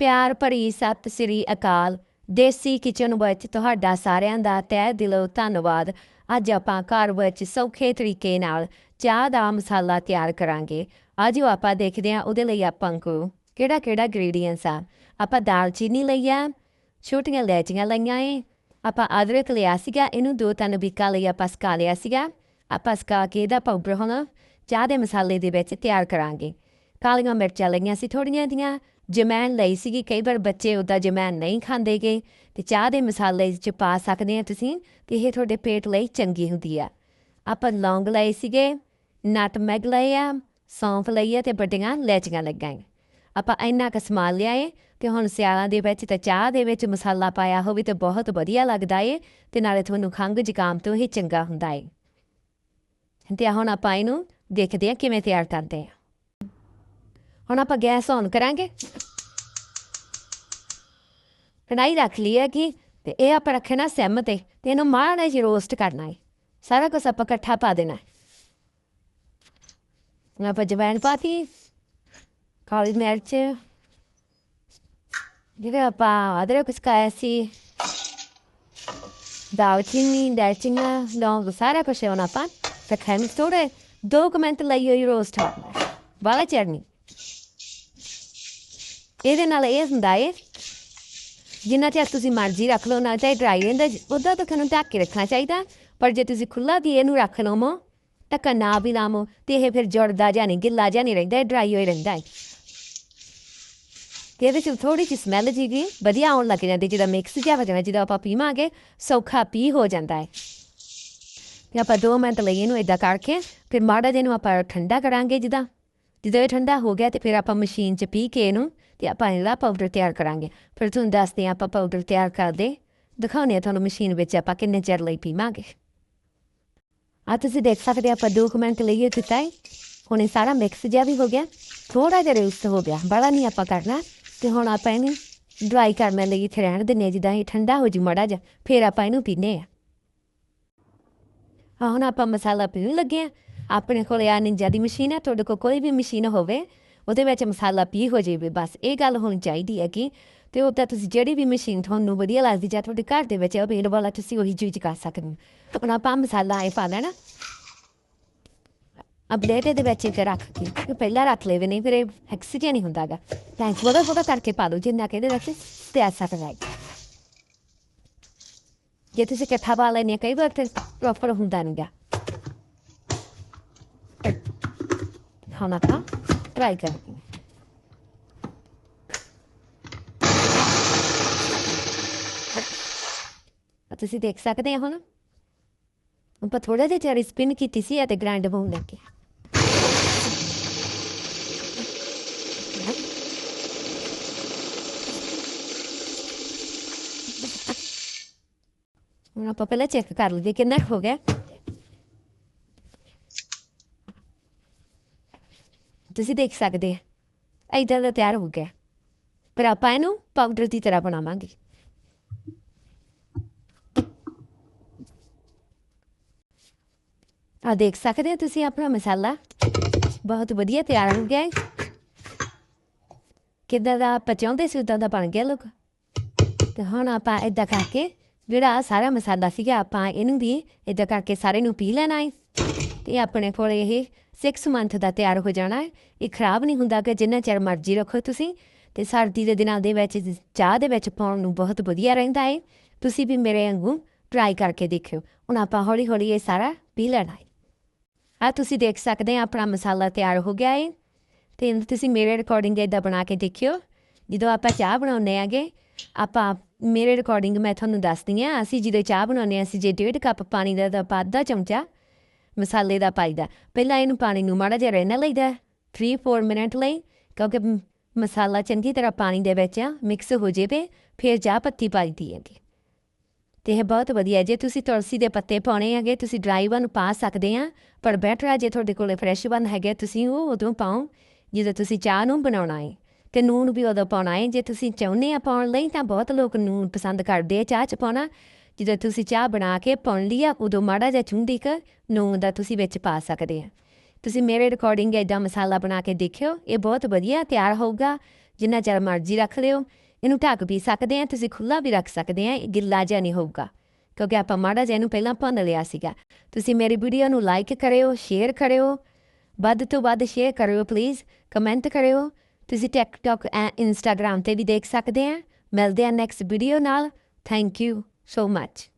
ਪਿਆਰ ਭਰੀ ਸਤਿ ਸ੍ਰੀ ਅਕਾਲ। ਦੇਸੀ ਕਿਚਨ ਵਿੱਚ ਤੁਹਾਡਾ ਸਾਰਿਆਂ ਦਾ ਤਹਿ ਦਿਲੋਂ ਧੰਨਵਾਦ। ਅੱਜ ਆਪਾਂ ਘਰ ਵਿੱਚ ਸੌਖੇ ਤਰੀਕੇ ਨਾਲ ਚਾਹ ਦਾ ਮਸਾਲਾ ਤਿਆਰ ਕਰਾਂਗੇ। ਅੱਜ ਆਪਾਂ ਦੇਖਦੇ ਹਾਂ ਉਹਦੇ ਲਈ ਆਪਾਂ ਕੋ ਕਿਹੜਾ ਕਿਹੜਾ ਇੰਗਰੀਡੀਅੰਟਸ ਆ। ਆਪਾਂ ਦਾਲਚੀਨੀ ਲਈ ਆ, ਛੋਟੀਆਂ ਲੈਚੀਆਂ ਲਈਆਂ ਏ। ਆਪਾਂ ਅਦਰਕ ਲਿਆ ਸੀਗਾ, ਇਹਨੂੰ ਦੋ ਤਿੰਨ ਬੀਕਾ ਲਈ ਆਪਾਂ ਸਕਾ ਲਿਆ ਸੀਗਾ। ਆਪਾਂ ਸਕਾ ਕੇ ਇਹਦਾ ਪਾਊਡਰ ਹੁਣ ਚਾਹ ਦੇ ਮਸਾਲੇ ਦੇ ਵਿੱਚ ਤਿਆਰ ਕਰਾਂਗੇ। ਕਾਲੀਆਂ ਮਿਰਚਾਂ ਲਈਆਂ ਸੀ ਥੋੜੀਆਂ ਦੀਆਂ ਜਮੈਨ ਲਈ ਸੀਗੀ, ਕਈ ਵਾਰ ਬੱਚੇ ਉਹਦਾ ਜਮੈਨ ਨਹੀਂ ਖਾਂਦੇਗੇ ਤੇ ਚਾਹ ਦੇ ਮਸਾਲੇ 'ਚ ਪਾ ਸਕਦੇ ਆ ਤੁਸੀਂ ਕਿ ਇਹ ਤੁਹਾਡੇ ਪੇਟ ਲਈ ਚੰਗੀ ਹੁੰਦੀ ਆ। ਆਪਾਂ ਲੌਂਗ ਲਏ ਸੀਗੇ, ਨਟਮੈਗ ਲਏ ਆ, ਸੌਂਫ ਲਈ ਆ ਤੇ ਵੱਡੀਆਂ ਲੈਚੀਆਂ ਲੱਗਾਂ ਆਪਾਂ ਇੰਨਾ ਕੁ ਸਮਾਨ ਲਿਆਏ ਕਿ ਹੁਣ ਸਿਆਲਾਂ ਦੇ ਵਿੱਚ ਤਾਂ ਚਾਹ ਦੇ ਵਿੱਚ ਮਸਾਲਾ ਪਾਇਆ ਹੋਵੇ ਤੇ ਬਹੁਤ ਵਧੀਆ ਲੱਗਦਾ ਏ, ਤੇ ਨਾਲੇ ਤੁਹਾਨੂੰ ਖੰਘ ਜ਼ੁਕਾਮ ਤੋਂ ਹੀ ਚੰਗਾ ਹੁੰਦਾ ਏ। ਤੇ ਹੁਣ ਆਪਾਂ ਇਹਨੂੰ ਦੇਖਦੇ ਆ ਕਿਵੇਂ ਤਿਆਰ ਕਰਦੇ ਆ ਹੁਣ ਆਪਾਂ ਗੈਸ ਔਨ ਕਰਾਂਗੇ। ਕੜਾਈ ਰੱਖ ਲਈ ਹੈ ਕਿ ਤੇ ਇਹ ਆਪਾਂ ਰੱਖਣਾ ਸਿਮ ਤੇ ਤੇ ਇਹਨੂੰ ਮਾੜਾ ਜਿਹਾ ਰੋਸਟ ਕਰਨਾ ਹੈ। ਸਾਰਾ ਕੁਝ ਆਪਾਂ ਇਕੱਠਾ ਪਾ ਦੇਣਾ ਹੈ। ਹੁਣ ਆਪਾਂ ਜਵੈਣ ਪਾਤੀ, ਕਾਲੀ ਮਿਰਚ, ਜਿਹੜੇ ਆਪਾਂ ਅਦਰਕ ਕੁਸਕਾਇਆ ਸੀ ਦਾਲਚੀਨੀ ਦਾਲਚੀਨੀ ਲੌਂਗ, ਸਾਰਾ ਕੁਝ ਹੁਣ ਆਪਾਂ ਰੱਖਾਂਗੇ ਥੋੜੇ ਦੋ ਕੁ ਮਿੰਟ ਲਈ ਇਹ ਰੋਸਟ ਹੋਣਾ ਵਾਲਾ ਚਰਨੀ ਇਹਦੇ ਨਾਲ ਇਹ ਹੁੰਦਾ ਏ, ਜਿੰਨਾ ਚਿਰ ਤੁਸੀਂ ਮਰਜ਼ੀ ਰੱਖ ਲਓ ਨਾ ਚਾਹੇ ਡਰਾਈ ਰਹਿੰਦਾ ਉਹਦਾ ਤਾਂ ਤੁਹਾਨੂੰ ਢੱਕ ਕੇ ਰੱਖਣਾ ਚਾਹੀਦਾ। ਪਰ ਜੇ ਤੁਸੀਂ ਖੁੱਲਾ ਦੀ ਇਹਨੂੰ ਰੱਖ ਲਵੋ ਢੱਕਣ ਨਾ ਵੀ ਲਾਵੋ, ਤੇ ਇਹ ਫਿਰ ਜੁੜਦਾ ਜਾਂ ਨਹੀਂ, ਗਿੱਲਾ ਜਾਂ ਨਹੀਂ ਰਹਿੰਦਾ ਡਰਾਈ ਹੋਈ ਰਹਿੰਦਾ ਹੈ ਤੇ ਇਹਦੇ ਚ ਥੋੜੀ ਜਿਹੀ ਸਮੈਲ ਜੀਗੀ ਵਧੀਆ ਆਉਣ ਲੱਗ ਜਾਂਦੀ, ਜਿਹਦਾ ਮਿਕਸ ਜਿਹਾ ਹੋ ਜਾਣਾ ਜਿਹਦਾ ਆਪਾਂ ਪੀਵਾਂਗੇ, ਸੌਖਾ ਪੀ ਹੋ ਜਾਂਦਾ ਹੈ ਤੇ ਆਪਾਂ 2 ਮਿੰਟ ਲਈ ਇਹਨੂੰ ਇਦਾਂ ਕਰਕੇ, ਫਿਰ ਮਾੜਾ ਜਿਹਾ ਨੂੰ ਆਪਾਂ ਠੰਡਾ ਕਰਾਂਗੇ ਜਿੱਦਾਂ, ਜਦੋਂ ਇਹ ਠੰਡਾ ਹੋ ਗਿਆ ਤੇ ਫਿਰ ਆਪਾਂ ਮਸ਼ੀਨ 'ਚ ਪੀ ਕੇ ਇਹਨੂੰ ਤੇ ਆਪਾਂ ਇਹਦਾ ਪਾਊਡਰ ਤਿਆਰ ਕਰਾਂਗੇ ਫਿਰ ਤੁਹਾਨੂੰ ਦੱਸਦੇ ਹਾਂ ਆਪਾਂ ਪਾਊਡਰ ਤਿਆਰ ਕਰਦੇ ਦਿਖਾਉਂਦੇ ਹਾਂ ਤੁਹਾਨੂੰ ਮਸ਼ੀਨ ਵਿੱਚ ਆਪਾਂ ਕਿੰਨੇ ਚਿਰ ਲਈ ਪੀਵਾਂਗੇ ਆ ਤੁਸੀਂ ਦੇਖ ਸਕਦੇ ਹੋ ਆਪਾਂ 2 ਮਿੰਟ ਲਈ ਇਹ ਕੀਤਾ ਹੈ ਹੁਣ ਇਹ ਸਾਰਾ ਮਿਕਸ ਜਿਹਾ ਵੀ ਹੋ ਗਿਆ ਥੋੜਾ ਜਿਹਾ ਰੋਸਟ ਹੋ ਗਿਆ ਬੜਾ ਨਹੀਂ ਆਪਾਂ ਕਰਨਾ ਤੇ ਹੁਣ ਆਪਾਂ ਇਹਨੂੰ ਡਰਾਈ ਕਰਨ ਲਈ ਇੱਥੇ ਰਹਿਣ ਦਿੰਦੇ ਹਾਂ ਜਿੱਦਾਂ ਇਹ ਠੰਡਾ ਹੋ ਜੂ ਮੜਾ ਜਾ ਫਿਰ ਆਪਾਂ ਇਹਨੂੰ ਪੀਨੇ ਆ ਆ ਹੁਣ ਆਪਾਂ ਮਸਾਲਾ ਪੀਣ ਲੱਗੇ ਆ ਆਪਣੇ ਕੋਲ ਆ ਨਿੰਜਾ ਦੀ ਮਸ਼ੀਨ ਹੈ ਤੁਹਾਡੇ ਕੋਲ ਕੋਈ ਵੀ ਮਸ਼ੀਨ ਹੋਵੇ ਉਹਦੇ ਵਿੱਚ ਮਸਾਲਾ ਪੀ ਹੋ ਜਾਵੇ, ਬਸ ਇਹ ਗੱਲ ਹੋਣੀ ਚਾਹੀਦੀ ਹੈ ਕਿ ਤੇ ਉਹ ਤਾਂ ਤੁਸੀਂ ਜਿਹੜੀ ਵੀ ਮਸ਼ੀਨ ਤੁਹਾਨੂੰ ਵਧੀਆ ਲੱਗਦੀ, ਜਾਂ ਤੁਹਾਡੇ ਘਰ ਦੇ ਵਿੱਚ ਅਵੇਲੇਬਲ ਆ ਤੁਸੀਂ ਉਹੀ ਚੀਜ਼ ਕਰ ਸਕਦੇ ਹੋ। ਹੁਣ ਆਪਾਂ ਮਸਾਲਾ ਇਹ ਪਾ ਲੈਣਾ। ਅਪਡੇਟ ਦੇ ਵਿੱਚ ਤੇ ਰੱਖ ਕੇ ਕਿ ਪਹਿਲਾਂ ਰੱਖ ਲੈਵੇ ਨਹੀਂ ਫਿਰ ਇਹ ਨਹੀਂ ਹੁੰਦਾਗਾ ਥੈਂਕਸ ਥੋੜਾ ਥੋੜਾ ਕਰਕੇ ਪਾ ਦਿਓ, ਜਿੰਨਾ ਕਿ ਇਹਦੇ ਵਿੱਚ ਤੇ ਐਸਾ ਕਰਾਈ ਜੇ ਤੁਸੀਂ ਇਕੱਠਾ ਪਾ ਲੈਣੇ ਕਈ ਵਾਰ ਤੇ ਪ੍ਰੋਪਰ ਹੁੰਦਾ ਨਹੀਂਗਾ ਹੁਣ ਆਪਾਂ ਟਰਾਈ ਕਰਾਂਗੇ ਆ ਤੁਸੀਂ ਦੇਖ ਸਕਦੇ ਹੋ ਹੁਣ ਆਪਾਂ ਥੋੜਾ ਜਿਹਾ ਚਰੀ ਸਪਿਨ ਕੀਤੀ ਸੀ ਅਤੇ ਗ੍ਰਾਈਂਡ ਹੋਣ ਲੱਗੇ ਹੁਣ ਆਪਾਂ ਪਹਿਲਾਂ ਚੈੱਕ ਕਰ ਲਈਏ ਕਿੰਨਾ ਕੁ ਹੋ ਗਿਆ ਤੁਸੀਂ ਦੇਖ ਸਕਦੇ ਆ। ਇਦਾਂ ਦਾ ਤਿਆਰ ਹੋ ਗਿਆ। ਪਰ ਆਪਾਂ ਇਹਨੂੰ ਪਾਊਡਰ ਦੀ ਤਰ੍ਹਾਂ ਬਣਾਵਾਂਗੇ। ਆ ਦੇਖ ਸਕਦੇ ਹੋ ਤੁਸੀਂ ਆਪਣਾ ਮਸਾਲਾ। ਬਹੁਤ ਵਧੀਆ ਤਿਆਰ ਹੋ ਗਿਆ ਹੈ ਕਿੱਦਾਂ ਦਾ ਆਪਾਂ ਚਾਹੁੰਦੇ ਸੀ ਉਦਾਂ ਦਾ ਬਣ ਗਿਆ ਲੋਕ ਤੇ ਹੁਣ ਆਪਾਂ ਇਦਾਂ ਕਰਕੇ ਜਿਹੜਾ ਸਾਰਾ ਮਸਾਲਾ ਸੀਗਾ ਆਪਾਂ ਇਹਨੂੰ ਵੀ ਇਦਾਂ ਕਰਕੇ ਸਾਰੇ ਨੂੰ ਪੀ ਲੈਣਾ ਹੈ ਤੇ ਆਪਣੇ ਕੋਲ ਇਹ 6 ਮੰਥ ਦਾ ਤਿਆਰ ਹੋ ਜਾਣਾ ਹੈ। ਇਹ ਖਰਾਬ ਨਹੀਂ ਹੁੰਦਾ ਕਿ ਜਿੰਨਾ ਚਿਰ ਮਰਜ਼ੀ ਰੱਖੋ ਤੁਸੀਂ। ਤੇ ਸਰਦੀ ਦੇ ਦਿਨਾਂ ਦੇ ਵਿੱਚ, ਚਾਹ ਦੇ ਵਿੱਚ ਪਾਉਣ ਨੂੰ ਬਹੁਤ ਵਧੀਆ ਰਹਿੰਦਾ ਹੈ। ਤੁਸੀਂ ਵੀ ਮੇਰੇ ਵਾਂਗੂ ਟਰਾਈ ਕਰਕੇ ਦੇਖਿਓ। ਹੁਣ ਆਪਾਂ ਹੌਲੀ ਹੌਲੀ ਇਹ ਸਾਰਾ ਪੀ ਲੈਣਾ ਹੈ। ਆ ਤੁਸੀਂ ਦੇਖ ਸਕਦੇ ਆ, ਆਪਣਾ ਮਸਾਲਾ ਤਿਆਰ ਹੋ ਗਿਆ ਹੈ। ਤੇ ਤੁਸੀਂ ਮੇਰੇ ਰਿਕਾਰਡਿੰਗ ਇਦਾਂ ਬਣਾ ਕੇ ਦੇਖਿਓ। ਜਦੋਂ ਆਪਾਂ ਚਾਹ ਬਣਾਉਂਦੇ ਆਗੇ, ਆਪਾਂ ਮੇਰੇ ਰਿਕਾਰਡਿੰਗ ਮੈਂ ਤੁਹਾਨੂੰ ਦੱਸਦੀ ਆ, ਅਸੀਂ ਜਦੋਂ ਚਾਹ ਬਣਾਉਂਦੇ ਆ, ਅਸੀਂ ਜੇ ਡੇਢ ਕੱਪ ਪਾਣੀ ਦਾ ਤਾਂ ਆਪਾਂ ਅੱਧਾ ਚਮਚਾ ਮਸਾਲੇ ਦਾ ਪਾਈਦਾ ਪਹਿਲਾਂ ਇਹਨੂੰ ਪਾਣੀ ਨੂੰ ਮਾੜਾ ਜਿਹਾ ਰਹਿਣਾ ਲਈਦਾ 3-4 ਮਿੰਟ ਲਈ ਕਿਉਂਕਿ ਮਸਾਲਾ ਚੰਗੀ ਤਰ੍ਹਾਂ ਪਾਣੀ ਦੇ ਵਿੱਚ ਮਿਕਸ ਹੋ ਜਾਵੇ ਫਿਰ ਚਾਹ ਪੱਤੀ ਪਾਈ ਦੀ ਹੈਗੀ ਤੇ ਇਹ ਬਹੁਤ ਵਧੀਆ ਜੇ ਤੁਸੀਂ ਤੁਲਸੀ ਦੇ ਪੱਤੇ ਪਾਉਣੇ ਹੈਗੇ ਤੁਸੀਂ ਡਰਾਈ ਵਨ ਪਾ ਸਕਦੇ ਆ ਪਰ ਬੈਟਰ ਆ ਜੇ ਤੁਹਾਡੇ ਕੋਲੇ ਫਰੈਸ਼ ਵਨ ਹੈਗੇ ਤੁਸੀਂ ਉਹ ਉਦੋਂ ਪਾਓ ਜਦੋਂ ਤੁਸੀਂ ਚਾਹ ਨੂੰ ਬਣਾਉਣਾ ਹੈ ਤੇ ਨੂਨ ਵੀ ਉਦੋਂ ਪਾਉਣਾ ਹੈ ਜੇ ਤੁਸੀਂ ਚਾਹੁੰਦੇ ਆ ਪਾਉਣ ਲਈ ਤਾਂ ਬਹੁਤ ਲੋਕ ਨੂਨ ਪਸੰਦ ਕਰਦੇ ਆ ਚਾਹ ਚ ਪਾਉਣਾ ਜਦੋਂ ਤੁਸੀਂ ਚਾਹ ਬਣਾ ਕੇ ਪਾਉਣ ਲਈ ਆ, ਉਦੋਂ ਮਾੜਾ ਜਿਹਾ ਚੁੰਡੀ ਕਰ ਨੂਨ ਦਾ ਤੁਸੀਂ ਵਿੱਚ ਪਾ ਸਕਦੇ ਆ। ਤੁਸੀਂ ਮੇਰੇ ਰਿਕਾਰਡਿੰਗ ਐਡਾ ਮਸਾਲਾ ਬਣਾ ਕੇ ਦੇਖਿਓ, ਇਹ ਬਹੁਤ ਵਧੀਆ ਤਿਆਰ ਹੋਊਗਾ। ਜਿੰਨਾ ਚਿਰ ਮਰਜ਼ੀ ਰੱਖ ਲਿਓ। ਇਹਨੂੰ ਢੱਕ ਵੀ ਸਕਦੇ ਆ, ਤੁਸੀਂ ਖੁੱਲਾ ਵੀ ਰੱਖ ਸਕਦੇ ਆ, ਇਹ ਗਿੱਲਾ ਜਿਹਾ ਨਹੀਂ ਹੋਊਗਾ। ਕਿਉਂਕਿ ਆਪਾਂ ਮਾੜਾ ਜਿਹਾ ਇਹਨੂੰ ਪਹਿਲਾਂ ਭੰਨ ਲਿਆ ਸੀਗਾ। ਤੁਸੀਂ ਮੇਰੀ ਵੀਡੀਓ ਨੂੰ ਲਾਈਕ ਕਰਿਓ ਸ਼ੇਅਰ ਕਰਿਓ। ਵੱਧ ਤੋਂ ਵੱਧ ਸ਼ੇਅਰ ਕਰਿਓ ਪਲੀਜ਼ ਕਮੈਂਟ ਕਰਿਓ। ਤੁਸੀਂ ਟਿਕਟੌਕ ਐ ਇੰਸਟਾਗ੍ਰam ਤੇ ਵੀ ਦੇਖ ਸਕਦੇ ਆ। ਮਿਲਦੇ ਆ ਨੈਕਸਟ ਵੀਡੀਓ ਨਾਲ। Thank you so much